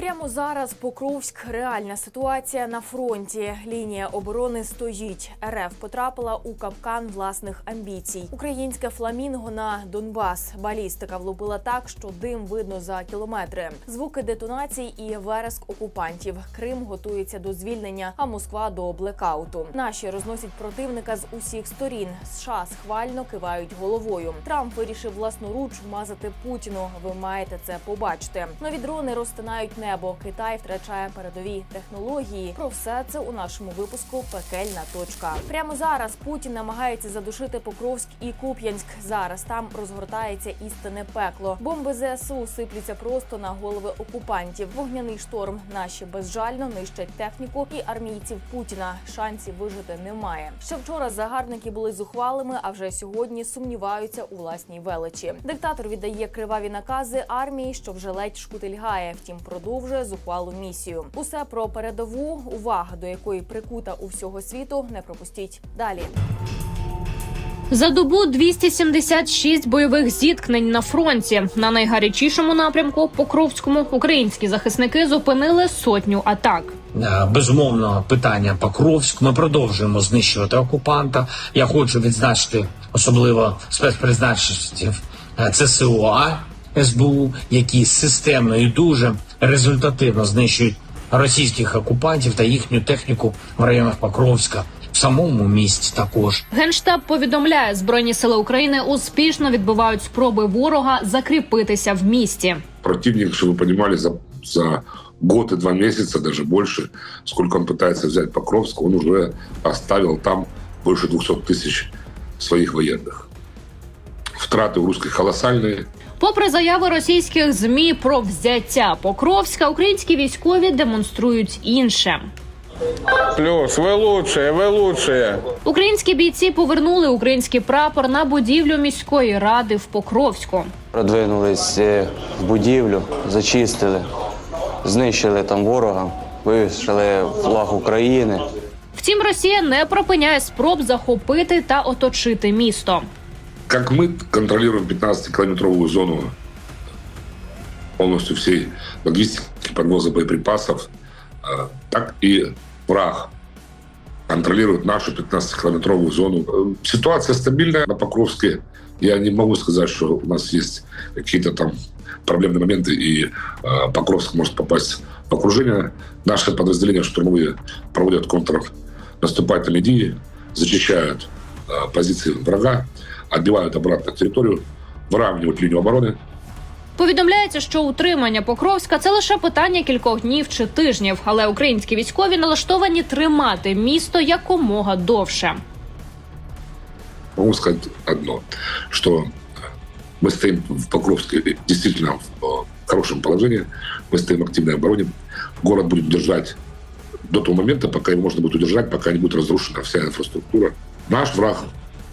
Прямо зараз Покровськ реальна ситуація на фронті. Лінія оборони стоїть. РФ потрапила у капкан власних амбіцій. Українське фламінго на Донбас. Балістика влупила так, що дим видно за кілометри. Звуки детонацій і вереск окупантів. Крим готується до звільнення, а Москва до блекауту. Наші розносять противника з усіх сторін. США схвально кивають головою. Трамп вирішив власноруч вмазати Путіну. Ви маєте це побачити. Нові дрони розтинають небо. Китай втрачає передові технології. Про все це у нашому випуску Пекельна точка. Прямо зараз Путін намагається задушити Покровськ і Куп'янськ. Зараз там розгортається істинне пекло. Бомби ЗСУ сиплються просто на голови окупантів. Вогняний шторм наші безжально нищать техніку і армійців Путіна. Шансів вижити немає. Ще вчора загарбники були зухвалими, а вже сьогодні сумніваються у власній величі. Диктатор віддає криваві накази армії, що вже ледь шкутильгає. Втім, продовжує зухвалу місію. Усе про передову, увага до якої прикута у всього світу. Не пропустіть далі. За добу 276 бойових зіткнень на фронті. На найгарячішому напрямку Покровському українські захисники зупинили сотню атак. Е, Безумовно, питання Покровськ. Ми продовжуємо знищувати окупанта. Я хочу відзначити особливо спецпризначенців е, ЦСОА СБУ, які системно і дуже результативно знищують російських окупантів та їхню техніку в районах Покровська. В самому місті також Генштаб повідомляє, збройні сили України успішно відбивають спроби ворога закріпитися в місті. противник, чтобы вы понимали, за, за год и два месяца, даже больше, сколько он пытается взять Покровск, он уже оставил там больше 200 тысяч своих военных. Втраты у русских колоссальные. Попри заяви російських змі про взяття Покровська, українські військові демонструють інше. Плюс, вы лучшие, вы лучшие. Українські бійці повернули український прапор на будівлю міської ради в Покровську. Продвинулись е, в будівлю, зачистили, знищили там ворога, вивішали флаг України. Втім, Росія не припиняє спроб захопити та оточити місто. Как мы контролируем 15-километровую зону полностью всей логистики подвоза боеприпасов, э, так и враг контролирует нашу 15-километровую зону. Э, Ситуация стабильная на Покровске. Я не могу сказать, что у нас есть какие-то там проблемные моменты, и э, Покровск может попасть в окружение. Наши подразделения штурмовые проводят контрнаступательные действия, зачищают э, позиции врага, отбивают обратно территорию, выравнивают линию обороны, Повідомляється, що утримання Покровська це лише питання кількох днів чи тижнів, але українські військові налаштовані тримати місто якомога довше. могу сказать одно, что мы стоим в Покровске действительно в э, хорошем положении, мы стоим в активной обороне, город будет держать до того момента, пока его можно будет удержать, пока не будет разрушена вся инфраструктура. Наш враг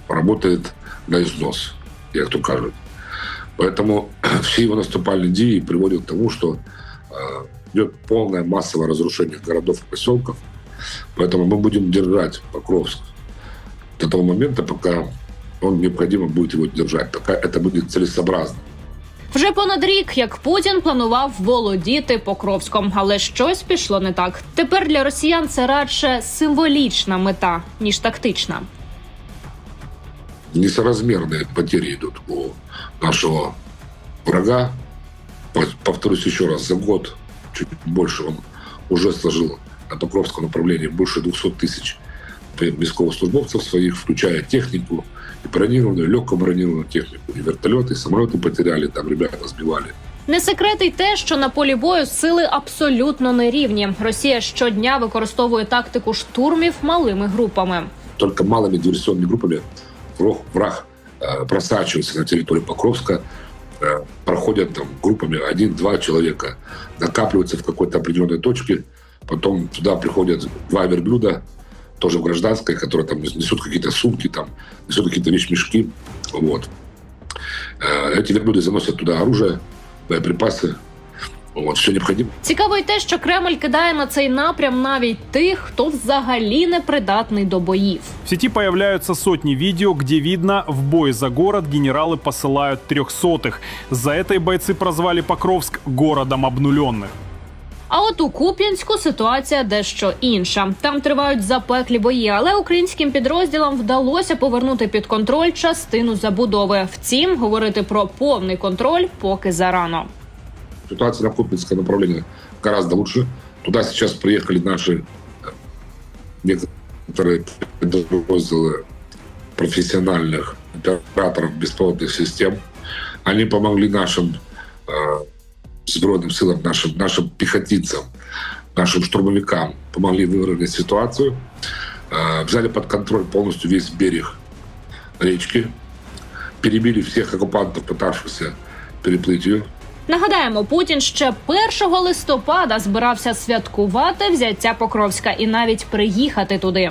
работает на износ, як то кажут. Поэтому все его наступальные идеи приводят к тому, что э, идет полное массовое разрушение городов и поселков. Поэтому мы будем держать Покровск до того момента, пока он необходимо будет его держать, пока это будет целесообразно. Вже понад рік, як Путін планував володіти Покровськом, але щось пішло не так. Тепер для росіян це радше символічна мета ніж тактична. Несоразмерные потери идут у нашего врага. По- Повторюсь еще раз, за год, чуть больше, он уже сложил на Покровском направлении больше 200 тысяч військовослужбовцев своих, включая технику, и бронированную, и легкую бронированную технику, и вертолеты, и самолеты потеряли, там ребята сбивали. Не секрет й те, що на полі бою сили абсолютно нерівні. Росія щодня використовує тактику штурмів малими групами. только малыми диверсионными группами враг, враг э, просачивается на территорию Покровска, э, проходят там группами один-два человека, накапливаются в какой-то определенной точке, потом туда приходят два верблюда, тоже в гражданской, которые там несут какие-то сумки, там несут какие-то вещмешки, вот. Э, Эти верблюды заносят туда оружие, боеприпасы, вот, все необходимо. Цікаво й те, що Кремль кидає на цей напрям навіть тих, хто взагалі не придатний до боїв. В сети появляются сотни видео, где видно, в бой за город генералы посылают трехсотых. За это и бойцы прозвали Покровск городом обнуленных. А от у Куп'янську ситуація дещо інша. Там тривають запеклі бої, але українським підрозділам вдалося повернути під контроль частину забудови. Втім, говорити про повний контроль поки зарано. Ситуация на Купинском направлении гораздо лучше. Туда сейчас приехали наши э, некоторые подразделы профессиональных операторов беспилотных систем. Они помогли нашим э, сбройным силам, нашим, нашим пехотинцам, нашим штурмовикам, помогли выровнять ситуацию. Э, взяли под контроль полностью весь берег речки, перебили всех оккупантов, пытавшихся переплыть ее. Нагадаємо, Путін ще 1 листопада збирався святкувати взяття Покровська і навіть приїхати туди.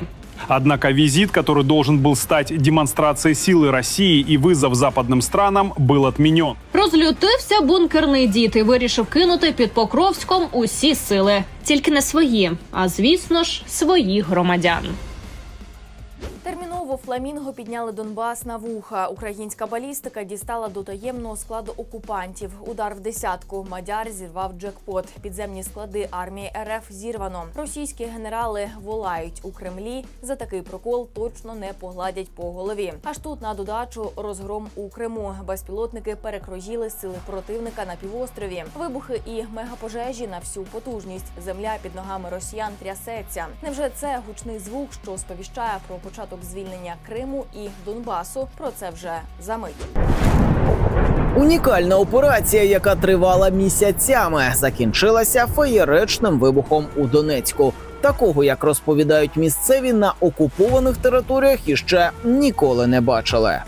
Однако визит, который должен был стать демонстрацией силы России и вызов западным странам, был отменен. Розлютився бункерний дід і вирішив кинути під Покровськом усі сили, тільки не свої, а звісно ж, своїх громадян. Фламінго підняли Донбас на вуха. Українська балістика дістала до таємного складу окупантів. Удар в десятку. Мадяр зірвав джекпот. Підземні склади армії РФ зірвано. Російські генерали волають у Кремлі. За такий прокол точно не погладять по голові. Аж тут на додачу розгром у Криму. Безпілотники перекроїли сили противника на півострові. Вибухи і мегапожежі на всю потужність. Земля під ногами росіян трясеться. Невже це гучний звук, що сповіщає про початок звільнення Криму і Донбасу? Про це вже за мить. Унікальна операція, яка тривала місяцями, закінчилася феєричним вибухом у Донецьку. Такого, як розповідають місцеві на окупованих територіях, іще ніколи не бачили.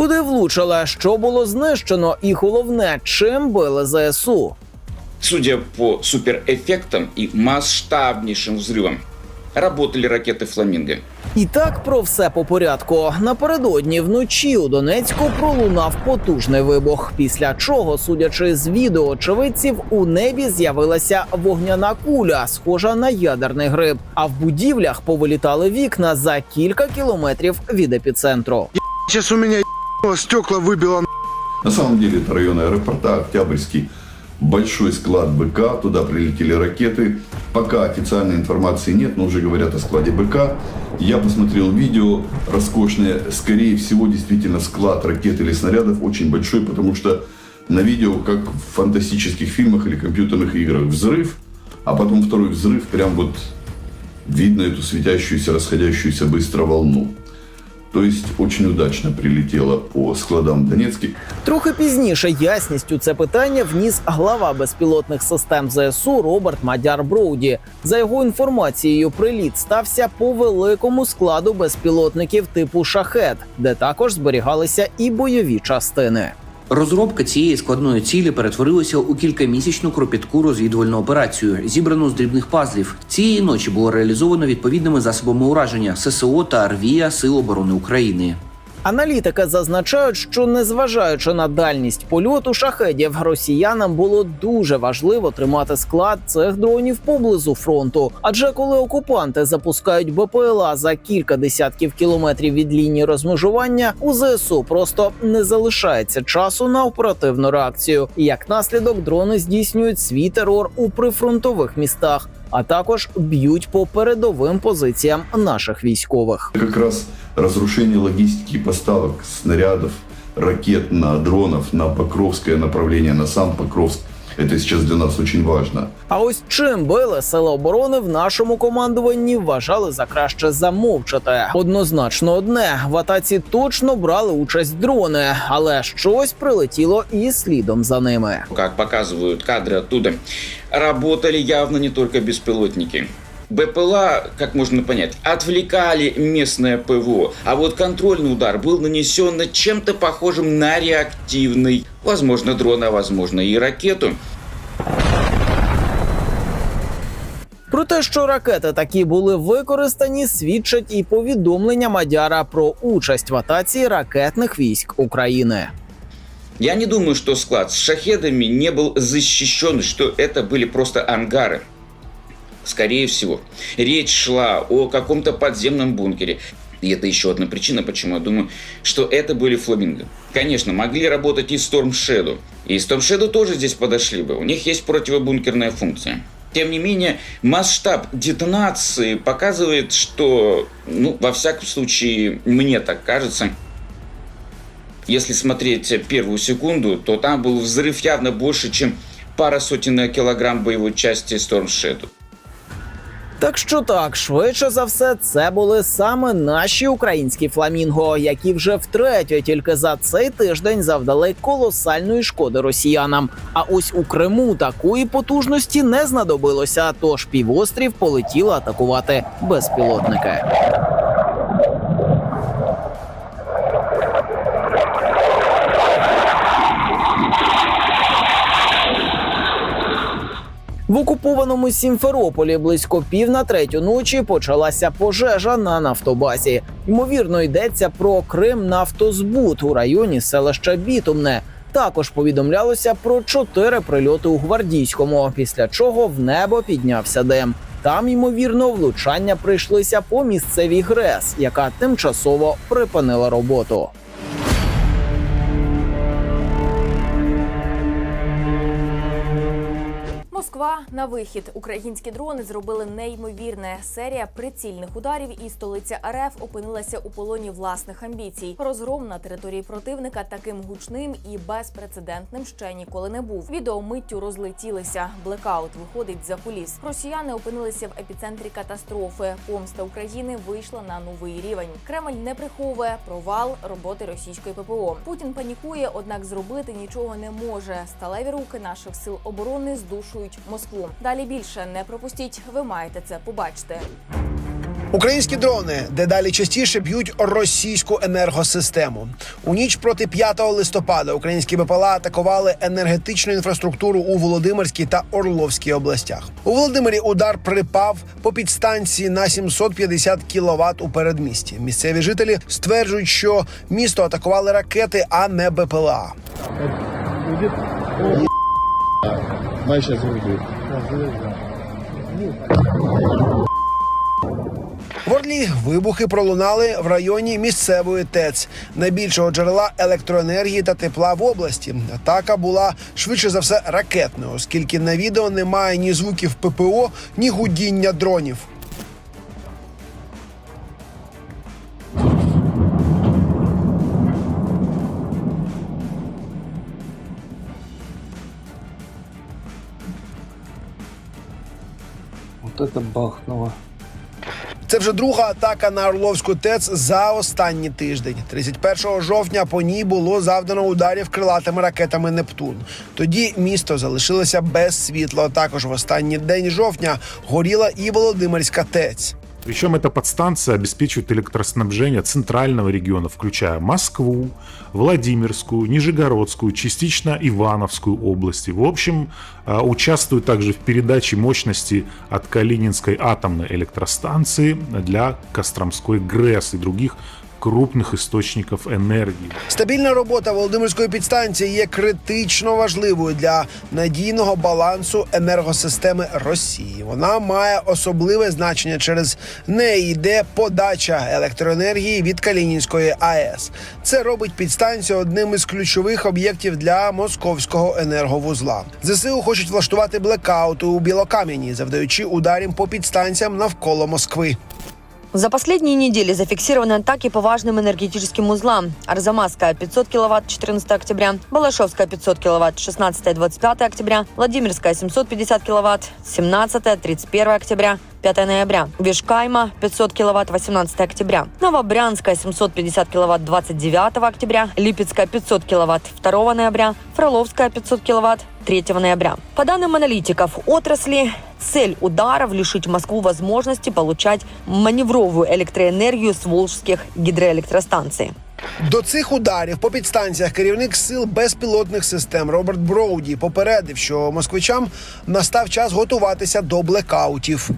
Куди влучили, що було знищено, і головне, чим били ЗСУ. Судя по суперэффектам и масштабнейшим взрывам, работали ракеты «Фламинго». І так про все по порядку. Напередодні вночі у Донецьку пролунав потужний вибух. Після чого, судячи з відео очевидців, у небі з'явилася вогняна куля, схожа на ядерний гриб. А в будівлях повилітали вікна за кілька кілометрів від епіцентру. Сейчас у меня ебануло, стекла выбило. На самом деле это район аэропорта, Октябрьский, большой склад БК, туда прилетели ракеты. Пока официальной информации нет, но уже говорят о складе БК. Я посмотрел видео роскошное. Скорее всего, действительно, склад ракет или снарядов очень большой, потому что на видео, как в фантастических фильмах или компьютерных играх, взрыв, а потом второй взрыв, прям вот видно эту светящуюся, расходящуюся быстро волну. То есть очень удачно прилетело по складам Донецьки. Трохи пізніше ясність у це питання вніс глава безпілотних систем ЗСУ Роберт Мадяр Броуді. За його інформацією, приліт стався по великому складу безпілотників типу шахет, де також зберігалися і бойові частини. Розробка цієї складної цілі перетворилася у кількамісячну кропітку розвідувальну операцію, зібрану з дрібних пазлів. Цієї ночі було реалізовано відповідними засобами ураження ССО та РВІА Сил оборони України. Аналітики зазначають, що незважаючи на дальність польоту шахедів, росіянам було дуже важливо тримати склад цих дронів поблизу фронту. Адже коли окупанти запускають БПЛА за кілька десятків кілометрів від лінії розмежування, у ЗСУ просто не залишається часу на оперативну реакцію. І як наслідок, дрони здійснюють свій терор у прифронтових містах. А також б'ють по передовим позиціям наших військових. Якраз розрушення логістики поставок снарядів, ракет на дронів на Покровське направлення, на сам Покровск. Это сейчас для нас очень важно. А ось чим били сили оборони в нашому командуванні вважали за краще замовчати. Однозначно одне в атаці точно брали участь дрони, але щось прилетіло і слідом за ними. Как показывают кадры оттуда, работали явно не только беспилотники. БПЛА, как можно понять, отвлекали местное ПВО, а вот контрольный удар был нанесен на чем-то похожим на реактивный. Возможно, дрон, а возможно и ракету. Про те, що ракети такі були використані, свідчать і повідомлення Мадяра про участь в атаці ракетних військ України. Я не думаю, что склад с шахедами не был защищен, что это были просто ангары. Скорее всего, речь шла о каком-то подземном бункере. И это еще одна причина, почему я думаю, что это были фламинго. Конечно, могли работать и Storm Shadow. И Storm Shadow тоже здесь подошли бы. У них есть противобункерная функция. Тем не менее, масштаб детонации показывает, что, ну, во всяком случае, мне так кажется, если смотреть первую секунду, то там был взрыв явно больше, чем пара сотен килограмм боевой части Storm Shadow. Так що так, швидше за все, це були саме наші українські фламінго, які вже втретє тільки за цей тиждень завдали колосальної шкоди росіянам. А ось у Криму такої потужності не знадобилося, тож півострів полетіла атакувати безпілотники. В окупованому Сімферополі близько пів на третю ночі почалася пожежа на нафтобазі. Ймовірно, йдеться про Крим нафтозбут у районі селища Бітумне. Також повідомлялося про чотири прильоти у гвардійському, після чого в небо піднявся дим. Там, ймовірно, влучання прийшлися по місцевій ГРЕС, яка тимчасово припинила роботу. Москва на вихід. Українські дрони зробили неймовірне. Серія прицільних ударів і столиця РФ опинилася у полоні власних амбіцій. Розгром на території противника таким гучним і безпрецедентним ще ніколи не був. Відео миттю розлетілися. Блекаут виходить за куліс. Росіяни опинилися в епіцентрі катастрофи. Помста України вийшла на новий рівень. Кремль не приховує провал роботи російської ППО. Путін панікує, однак зробити нічого не може. Сталеві руки наших сил оборони здушують Москву. Далі більше не пропустіть. Ви маєте це побачити. Українські дрони дедалі частіше б'ють російську енергосистему. У ніч проти 5 листопада українські БПЛА атакували енергетичну інфраструктуру у Володимирській та Орловській областях. У Володимирі удар припав по підстанції на 750 кВт у передмісті. Місцеві жителі стверджують, що місто атакували ракети, а не БПЛА. В Орлі вибухи пролунали в районі місцевої ТЕЦ, найбільшого джерела електроенергії та тепла в області. Атака була швидше за все ракетною, оскільки на відео немає ні звуків ППО, ні гудіння дронів. Це вже друга атака на Орловську ТЕЦ за останній тиждень. 31 жовтня по ній було завдано ударів крилатими ракетами Нептун. Тоді місто залишилося без світла. Також в останній день жовтня горіла і Володимирська ТЕЦ. Причем эта подстанция обеспечивает электроснабжение центрального региона, включая Москву, Владимирскую, Нижегородскую, частично Ивановскую области. В общем, э, участвует также в передаче мощности от Калининской атомной электростанции для Костромской ГРЭС и других крупных источников энергии. Стабільна робота Володимирської підстанції є критично важливою для надійного балансу енергосистеми Росії. Вона має особливе значення через неї йде подача електроенергії від Калінінської АЕС. Це робить підстанцію одним із ключових об'єктів для московського енерговузла. ЗСУ хочуть влаштувати блекаути у Білокам'яні, завдаючи ударів по підстанціям навколо Москви. За последние недели зафиксированы атаки по важным энергетическим узлам. Арзамасская 500 кВт 14 октября, Балашовская 500 кВт 16-25 октября, Владимирская 750 кВт 17-31 октября, 5 ноября. Вишкайма 500 кВт 18 октября. Новобрянская 750 кВт 29 октября. Липецкая 500 кВт 2 ноября. Фроловская 500 кВт 3 ноября. По данным аналитиков отрасли, цель ударов лишить Москву возможности получать маневровую электроэнергию с волжских гидроэлектростанций. До цих ударів по підстанціях керівник сил безпілотних систем Роберт Броуді попередив, що москвичам настав час готуватися до блекаутів.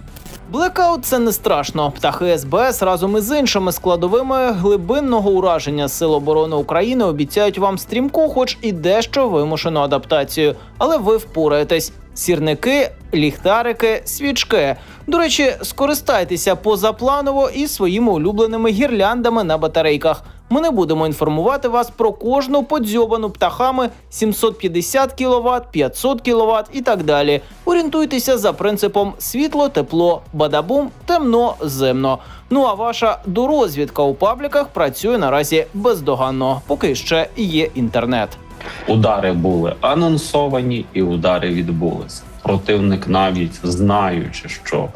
Блекаут це не страшно. Птахи СБС разом із іншими складовими глибинного ураження Сил оборони України обіцяють вам стрімку, хоч і дещо вимушену адаптацію. Але ви впораєтесь. Сірники, ліхтарики, свічки. До речі, скористайтеся позапланово і своїми улюбленими гірляндами на батарейках. Ми не будемо інформувати вас про кожну подзьобану птахами 750 кВт, 500 кВт і так далі. Орієнтуйтеся за принципом світло, тепло, бадабум, темно, земно. Ну а ваша дорозвідка у пабліках працює наразі бездоганно, поки ще є інтернет. Удари були анонсовані, і удари відбулися. Противник, навіть знаючи, що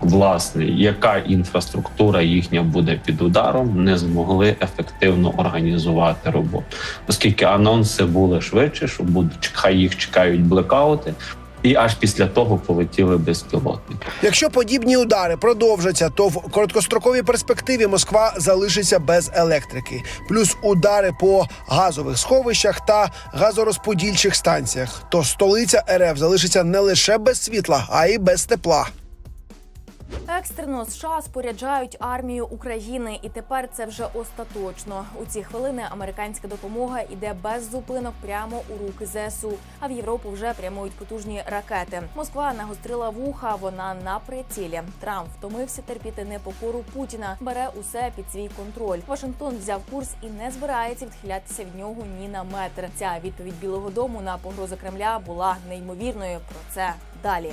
власне яка інфраструктура їхня буде під ударом, не змогли ефективно організувати роботу, оскільки анонси були швидше, що будуть хай їх чекають блекаути. І аж після того полетіли безпілотники. Якщо подібні удари продовжаться, то в короткостроковій перспективі Москва залишиться без електрики, плюс удари по газових сховищах та газорозподільчих станціях. То столиця РФ залишиться не лише без світла, а й без тепла. Екстрено США споряджають армію України, і тепер це вже остаточно. У ці хвилини американська допомога іде без зупинок прямо у руки ЗСУ. А в Європу вже прямують потужні ракети. Москва нагострила вуха. Вона на прицілі. Трамп втомився терпіти непокору Путіна. Бере усе під свій контроль. Вашингтон взяв курс і не збирається відхилятися від нього ні на метр. Ця відповідь Білого Дому на погрози Кремля була неймовірною. Про це далі.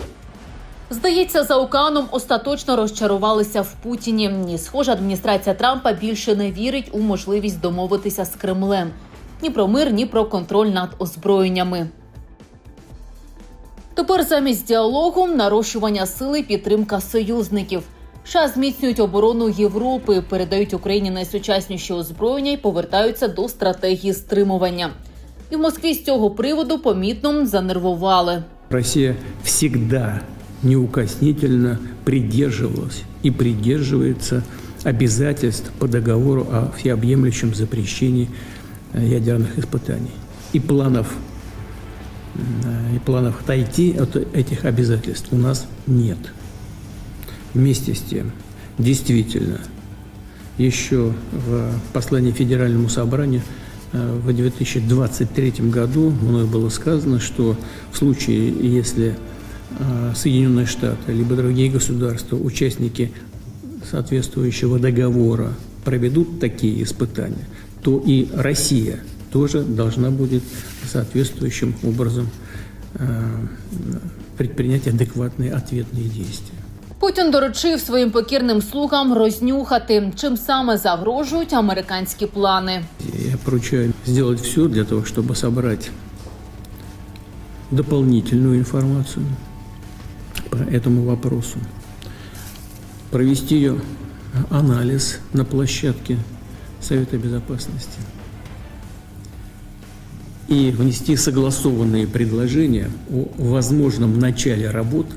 Здається, за океаном остаточно розчарувалися в Путіні. Ні, схоже, адміністрація Трампа більше не вірить у можливість домовитися з Кремлем ні про мир, ні про контроль над озброєннями. Тепер замість діалогу нарощування сили, підтримка союзників. США зміцнюють оборону Європи, передають Україні найсучасніші озброєння і повертаються до стратегії стримування. І в Москві з цього приводу помітно занервували. Россия всегда неукоснительно придерживалась и придерживается обязательств по договору о всеобъемлющем запрещении э, ядерных испытаний. И планов, и планов отойти от этих обязательств у нас нет. Вместе с тем, действительно, еще в послании Федеральному собранию э, в 2023 году мною было сказано, что в случае, если Соединенные Штаты либо другие государства, участники соответствующего договора, проведут такие испытания, то и Россия тоже должна будет соответствующим образом э, предпринять адекватные ответные действия. Путін доручив своїм покірним слугам рознюхати, чим саме загрожують американські плани. Я поручаю сделать все для того, чтобы собрать дополнительную информацию по этому вопросу, провести ее анализ на площадке Совета Безопасности и внести согласованные предложения о возможном начале работ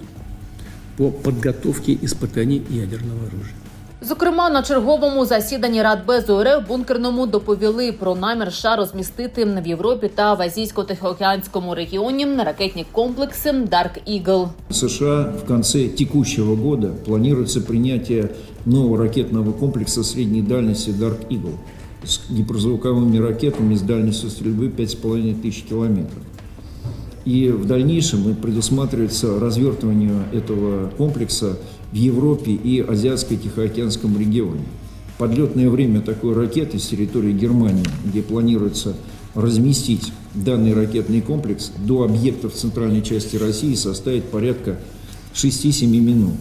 по подготовке испытаний ядерного оружия. Зокрема, на черговому засіданні Радбезу РФ бункерному доповіли про намір США розмістити в Європі та в азійсько-тихоокеанському регіоні ракетні комплекси Dark Eagle. США в конце текущего года планируется принятие нового ракетного комплекса средней дальности Dark Eagle с гиперзвуковыми ракетами с дальностью стрельбы 5,5 тысяч километров. И в дальнейшем и предусматривается развертывание этого комплекса в Европе и Азиатско-Тихоокеанском регионе. Подлетное время такой ракеты с территории Германии, где планируется разместить данный ракетный комплекс до объектов центральной части России составит порядка 6-7 минут.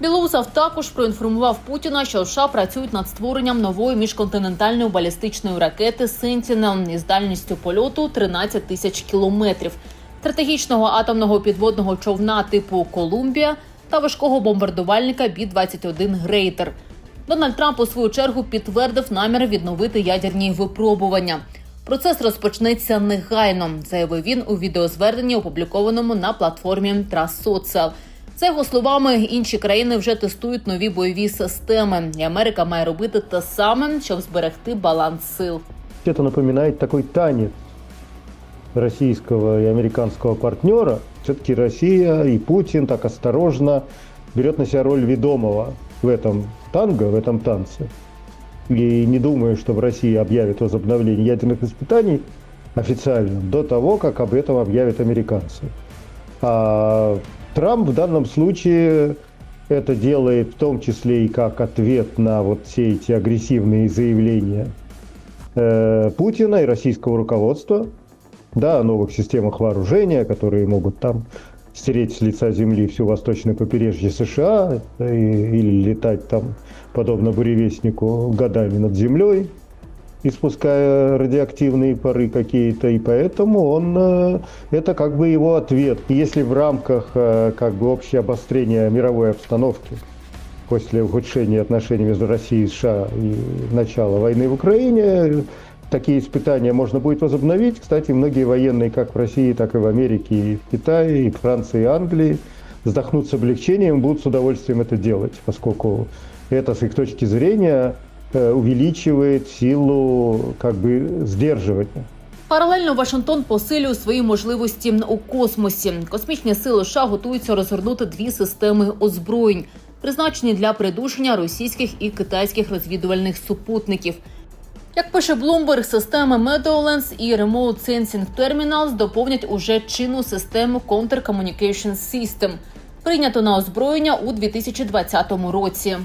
Білоусов також проінформував Путіна, що США працюють над створенням нової міжконтинентальної балістичної ракети Сентінел із дальністю польоту 13 тисяч кілометрів, стратегічного атомного підводного човна типу Колумбія та важкого бомбардувальника Бі-21 Грейтер. Дональд Трамп у свою чергу підтвердив намір відновити ядерні випробування. Процес розпочнеться негайно, заявив він у відеозверненні, опублікованому на платформі Trust Social. За його словами, інші країни вже тестують нові бойові системи, і Америка має робити те саме, щоб зберегти баланс сил. Это напоминает такой танец российского и американского партнера. Все-таки Россия и Путин так осторожно берет на себя роль ведомого в этом танго, в этом танце. И не думаю, что в России объявят возобновление ядерных испытаний официально до того, как об этом объявят американцы. А Трамп в данном случае это делает в том числе и как ответ на вот все эти агрессивные заявления э, Путина и российского руководства, да, о новых системах вооружения, которые могут там стереть с лица земли всю восточное побережье США и- или летать там, подобно буревестнику, годами над землей, испуская радиоактивные пары какие-то, и поэтому он э, это как бы его ответ. Если в рамках э, как бы общего обострения мировой обстановки после ухудшения отношений между Россией и США и начала войны в Украине, такие испытания можно будет возобновить. Кстати, многие военные как в России, так и в Америке, и в Китае, и в Франции, и Англии вздохнут с облегчением, будут с удовольствием это делать, поскольку это с их точки зрения э, увеличивает силу как бы сдерживания. Паралельно Вашингтон посилює свої можливості у космосі. Космічні сили США готуються розгорнути дві системи озброєнь, призначені для придушення російських і китайських розвідувальних супутників. Як пише Bloomberg, системи Meadowlands і Remote Sensing Terminals доповнять уже чинну систему Counter Communication System, прийняту на озброєння у 2020 році.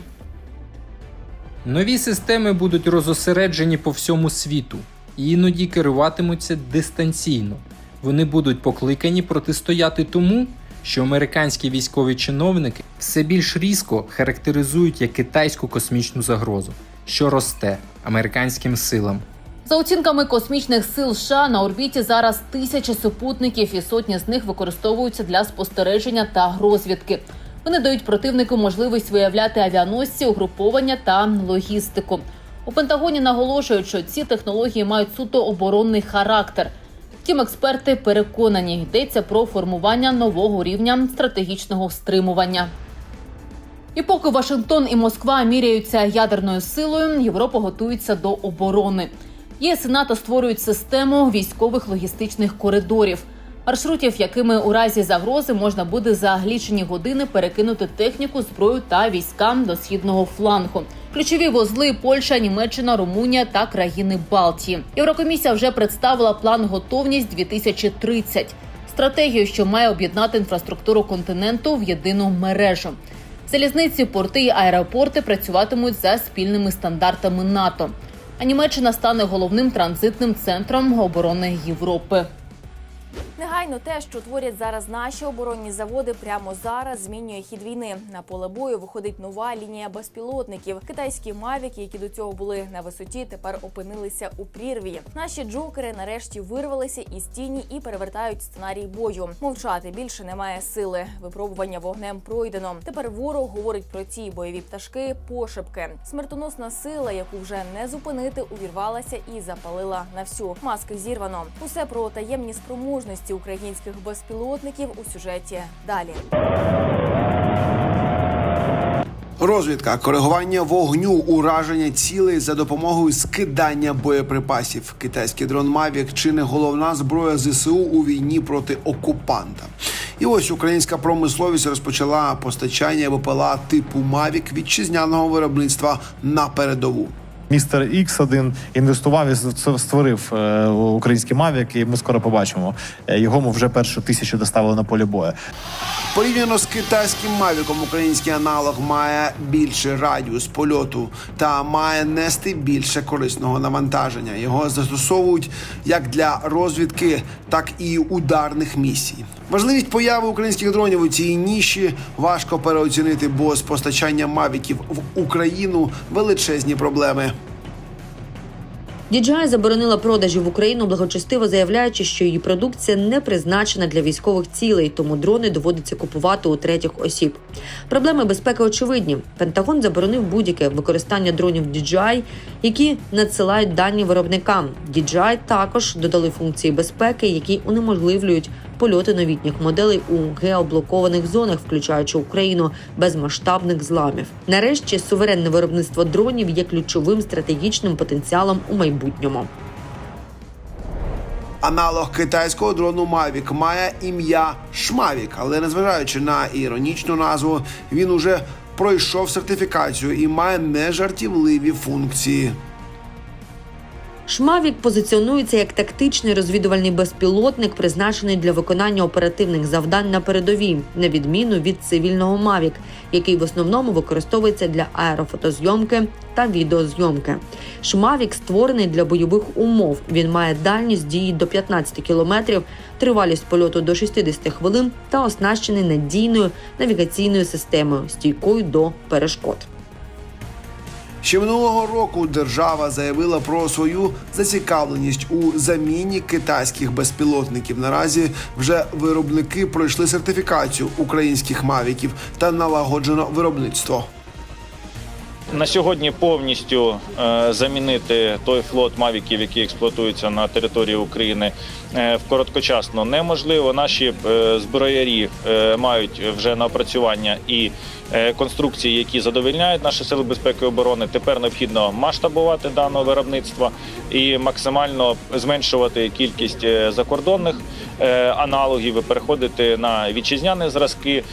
Нові системи будуть розосереджені по всьому світу і іноді керуватимуться дистанційно. Вони будуть покликані протистояти тому, що американські військові чиновники все більш різко характеризують як китайську космічну загрозу, що росте американським силам. За оцінками космічних сил США на орбіті зараз тисячі супутників, і сотні з них використовуються для спостереження та розвідки. Вони дають противнику можливість виявляти авіаносці, угруповання та логістику. У Пентагоні наголошують, що ці технології мають суто оборонний характер. Втім, експерти переконані, йдеться про формування нового рівня стратегічного стримування. І поки Вашингтон і Москва міряються ядерною силою, Європа готується до оборони. ЄС і НАТО створюють систему військових логістичних коридорів, маршрутів, якими у разі загрози можна буде за лічені години перекинути техніку, зброю та військам до східного флангу. Ключові вузли Польща, Німеччина, Румунія та країни Балтії. Єврокомісія вже представила план готовність 2030 стратегію, що має об'єднати інфраструктуру континенту в єдину мережу. Залізниці, порти і аеропорти працюватимуть за спільними стандартами НАТО. А Німеччина стане головним транзитним центром оборони Європи. Негайно те, що творять зараз наші оборонні заводи, прямо зараз змінює хід війни. На поле бою виходить нова лінія безпілотників. Китайські мавіки, які до цього були на висоті, тепер опинилися у прірві. Наші джокери нарешті вирвалися із тіні і перевертають сценарій бою. Мовчати більше немає сили. Випробування вогнем пройдено. Тепер ворог говорить про ці бойові пташки пошепки. Смертоносна сила, яку вже не зупинити, увірвалася і запалила на всю. Маски зірвано. Усе про таємні спроможності українських безпілотників у сюжеті далі. Розвідка, коригування вогню, ураження цілей за допомогою скидання боєприпасів. Китайський дрон Мавік чи не головна зброя ЗСУ у війні проти окупанта. І ось українська промисловість розпочала постачання БПЛА типу Мавік вітчизняного виробництва на передову. Містер X1 інвестував і створив е, український Mavic, і ми скоро побачимо. Е, Його ми вже першу тисячу доставили на полі бою. Порівняно з китайським мавіком, український аналог має більший радіус польоту та має нести більше корисного навантаження. Його застосовують як для розвідки, так і ударних місій. Важливість появи українських дронів у цій ніші важко переоцінити, бо з постачанням мавіків в Україну величезні проблеми. DJI заборонила продажі в Україну, благочестиво заявляючи, що її продукція не призначена для військових цілей, тому дрони доводиться купувати у третіх осіб. Проблеми безпеки очевидні. Пентагон заборонив будь-яке використання дронів DJI, які надсилають дані виробникам. DJI також додали функції безпеки, які унеможливлюють польоти новітніх моделей у геоблокованих зонах, включаючи Україну, без масштабних зламів. Нарешті суверенне виробництво дронів є ключовим стратегічним потенціалом у майбутньому. Аналог китайського дрону Mavic має ім'я Шмавік, але незважаючи на іронічну назву, він уже пройшов сертифікацію і має нежартівливі функції. Шмавік позиціонується як тактичний розвідувальний безпілотник, призначений для виконання оперативних завдань на передовій, на відміну від цивільного Мавік, який в основному використовується для аерофотозйомки та відеозйомки. Шмавік створений для бойових умов. Він має дальність дії до 15 кілометрів, тривалість польоту до 60 хвилин та оснащений надійною навігаційною системою, стійкою до перешкод. Ще минулого року держава заявила про свою зацікавленість у заміні китайських безпілотників. Наразі вже виробники пройшли сертифікацію українських мавіків та налагоджено виробництво. На сьогодні повністю е, замінити той флот мавіків, які експлуатуються на території України, е, в короткочасно неможливо. Наші е, зброярі мають вже напрацювання і конструкції, які задовільняють наші сили безпеки і оборони. Тепер необхідно масштабувати дане виробництво і максимально зменшувати кількість закордонних аналогів і переходити на вітчизняні зразки.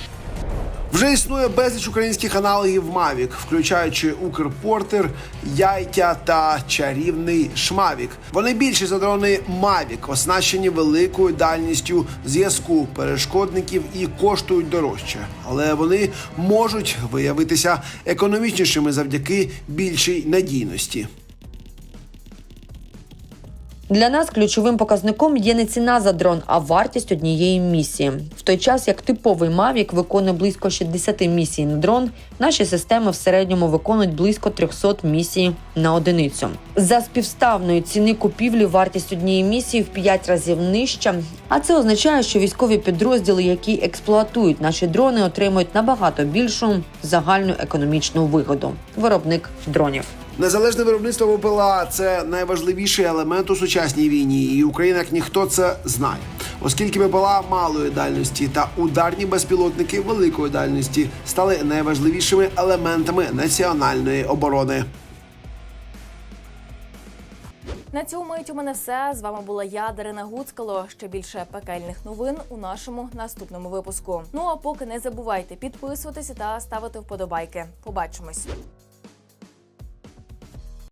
Вже існує безліч українських аналогів Mavic, включаючи Укрпортер, Яйтя та чарівний Шмавік. Вони більші за дрони Mavic, оснащені великою дальністю зв'язку перешкодників і коштують дорожче, але вони можуть виявитися економічнішими завдяки більшій надійності. Для нас ключовим показником є не ціна за дрон, а вартість однієї місії. В той час як типовий Mavic виконує близько 60 місій на дрон, наші системи в середньому виконують близько 300 місій на одиницю. За співставної ціни купівлі вартість однієї місії в 5 разів нижча. А це означає, що військові підрозділи, які експлуатують наші дрони, отримують набагато більшу загальну економічну вигоду. Виробник дронів. Незалежне виробництво ВПЛА – це найважливіший елемент у сучасній війні, і Україна як ніхто це знає. Оскільки ВПЛА малої дальності та ударні безпілотники великої дальності стали найважливішими елементами національної оборони. На цьому мить у мене все. З вами була я, Дарина Гуцкало. Ще більше пекельних новин у нашому наступному випуску. Ну а поки не забувайте підписуватися та ставити вподобайки. Побачимось.